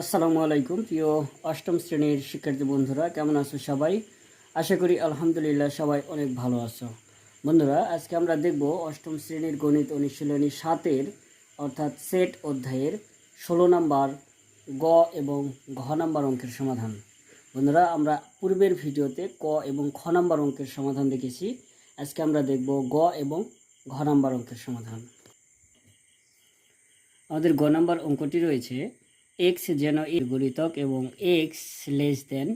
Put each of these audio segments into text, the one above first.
আসসালামু আলাইকুম, প্রিয় অষ্টম শ্রেণির শিক্ষার্থী বন্ধুরা, কেমন আছো সবাই? আশা করি আলহামদুলিল্লাহ সবাই অনেক ভালো আছো। বন্ধুরা, আজকে আমরা দেখব অষ্টম শ্রেণির গণিত অনুশীলনী সাতের, অর্থাৎ সেট অধ্যায়ের ষোলো নাম্বার গ এবং ঘ নাম্বার অঙ্কের সমাধান। বন্ধুরা, আমরা পূর্বের ভিডিওতে ক এবং খ নাম্বার অঙ্কের সমাধান দেখেছি। আজকে আমরা দেখব গ এবং ঘ নাম্বার অঙ্কের সমাধান। আমাদের গ নাম্বার অঙ্কটি রয়েছে এক্স যেন এর গণিতক এবং x less than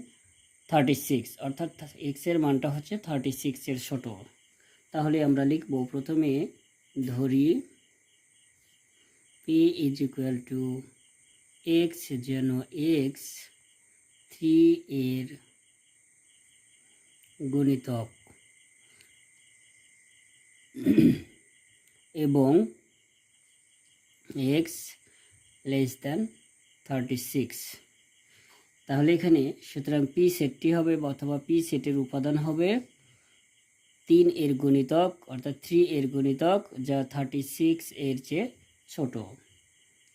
thirty six অর্থাৎ এক্সের মানটা হচ্ছে থার্টি সিক্সের ছোট। তাহলে আমরা লিখব প্রথমে ধরি P is equal to x যেন এক্স থ্রি এর গণিতক এবং x less than thirty six তাহলে এখানে সুতরাং পি সেটটি হবে অথবা পি সেটের উপাদান হবে তিন এর গুণিতক, অর্থাৎ থ্রি এর গুণিতক, যা থার্টি সিক্স এর চেয়ে ছোট।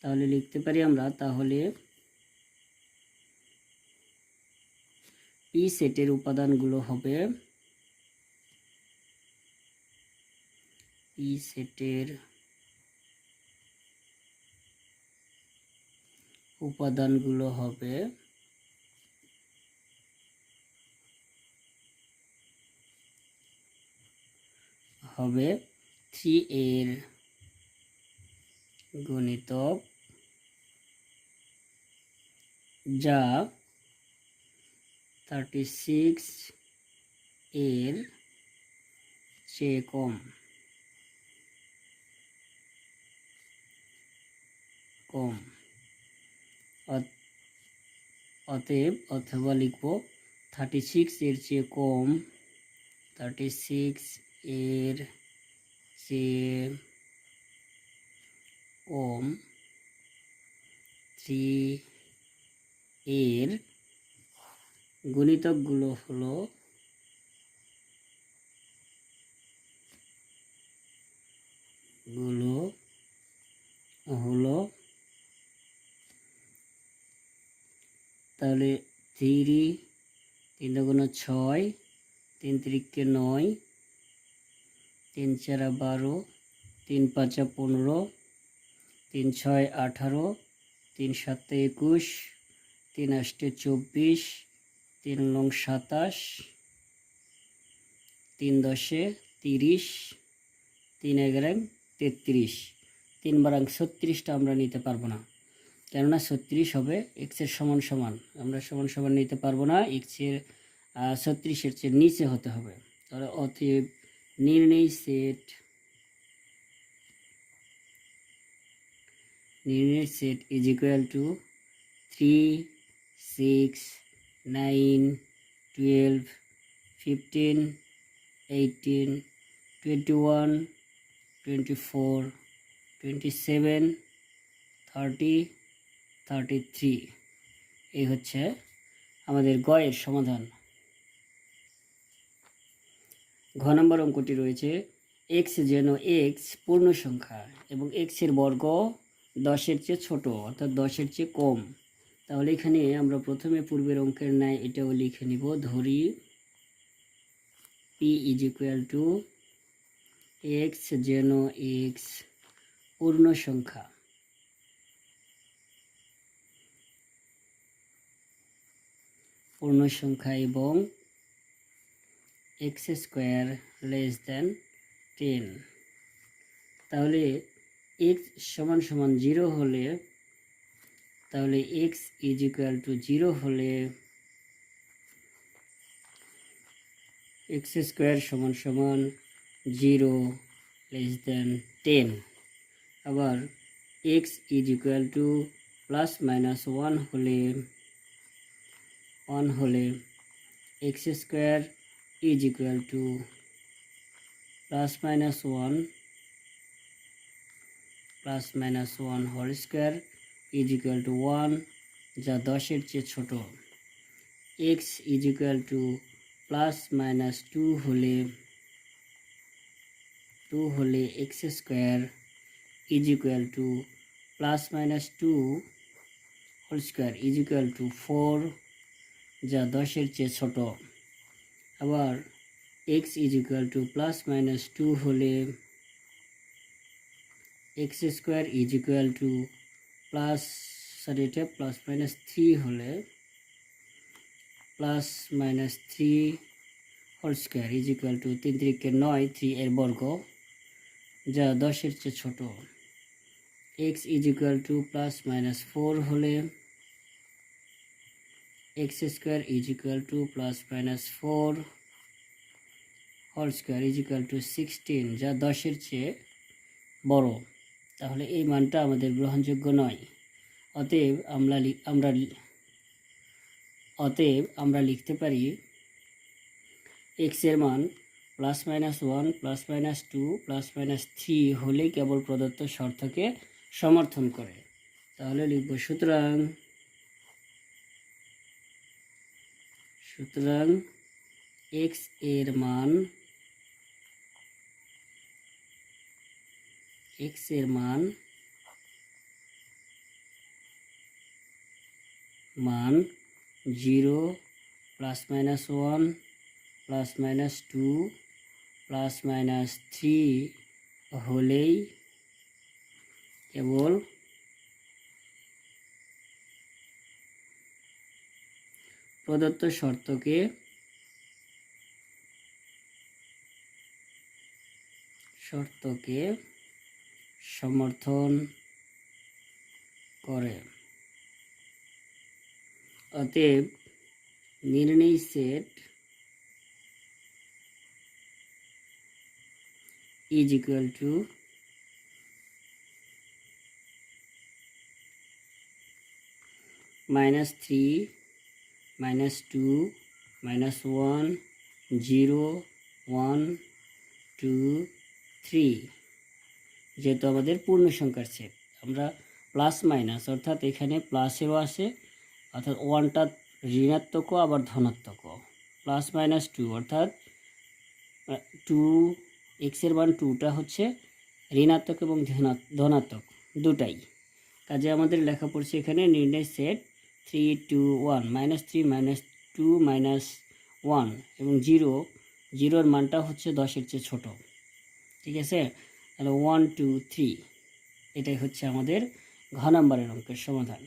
তাহলে লিখতে পারি আমরা তাহলে পি সেটের উপাদানগুলো হবে পি সেটের উপাদানগুলো হবে হবে থ্রি এর গণিতক যা থার্টি সিক্স এর চেয়ে কম। কম। অতএব অথবা লিখব থার্টি সিক্স এর চেয়ে কম থার্টি সিক্স এর চেয়ে কম থ্রি এর গুণিতকগুলো হলো গুলো হলো তাহলে থ্রি, তিন দুগুণ ছয়, তিন তিরিককে নয়, তিন চারা বারো, তিন পাঁচা পনেরো, তিন ছয় আঠারো, তিন সাতে একুশ, তিন আষ্টে চব্বিশ, তিন নং সাতাশ, তিন দশে তিরিশ, তিন এগারো তেত্রিশ। তিন বারাং ছত্রিশটা আমরা নিতে পারব না। কেননা ছত্রিশ হবে এক্সের সমান সমান। আমরা সমান সমান নিতে পারব না এক্সের ছত্রিশের চেয়ে নিচে হতে হবে। তাহলে অতএব নির্ণয় সেট নির্ণয় set is equal to three six nine twelve fifteen eighteen twenty one twenty four twenty seven thirty thirty three এই হচ্ছে আমাদের গয়ের সমাধান। ঘ নম্বর অঙ্কটি রয়েছে এক্স যেন এক্স পূর্ণ সংখ্যা এবং এক্সের বর্গ দশের চেয়ে ছোট, অর্থাৎ দশের চেয়ে কম। তাহলে এখানে আমরা প্রথমে পূর্বের অঙ্কের ন্যায় এটাও লিখে নিব, ধরি P is equal to x যেন এক্স পূর্ণ সংখ্যা। পূর্ণ সংখ্যা এবং x square less than ten. তাহলে এক্স সমান সমান জিরো হলে, তাহলে x is equal to zero হলে এক্স স্কোয়ার সমান সমান জিরো লেস দেন টেন। আবার x is equal to plus minus one হলে ওয়ান হলে x square is equal to plus minus one, plus minus one whole square is equal to one, যা দশের চেয়ে ছোট। X is equal to plus minus two হলে two হলে x square is equal to plus minus two whole square is equal to four যা দশের চেয়ে ছোট। আবার x is equal to plus minus two হলে x square is equal to plus sorry এটা plus minus three হলে plus minus three whole square is equal to তিন তিরিকে নয় থ্রি এর বর্গ, যা দশের চেয়ে ছোট। X is equal to plus minus four হলে x square is equal to plus minus four whole square is equal to sixteen যা দশের চেয়ে বড়। তাহলে এই মানটা আমাদের গ্রহণযোগ্য নয়। অতএব আমরা আমরা অতএব আমরা লিখতে পারি এক্সের মান plus minus one plus minus two plus minus three হলেই কেবল প্রদত্ত শর্তকে সমর্থন করে। তাহলে লিখব সুতরাং সুতরাং এক্সের মান এক্সের মান মান zero, plus minus one, plus minus two, plus minus three হলেই কেবল প্রদত্ত শর্তকে শর্তকে সমর্থন করে। অতএব নির্ণয় set is equal to minus 3 minus 2 minus 1 0 1 2 3 যেহেতু আমাদের পূর্ণ সংখ্যার সেট আমরা প্লাস মাইনাস অর্থাৎ এখানে প্লাসেরও আছে, অর্থাৎ ওয়ানটা ঋণাত্মকও, আবার ধনাত্মকও। প্লাস মাইনাস টু অর্থাৎ টু এক্সের মান টুটা হচ্ছে ঋণাত্মক এবং ধনা- ধনাত্মক, দুটাই। কাজে আমাদের লেখা পড়ছে এখানে নির্ণয় set three two one minus three minus two minus one এবং জিরো জিরোর মানটা হচ্ছে দশের চেয়ে ছোট। ঠিক আছে? তাহলে ওয়ান টু থ্রি এটাই হচ্ছে আমাদের ঘ নাম্বারের অঙ্কের সমাধান।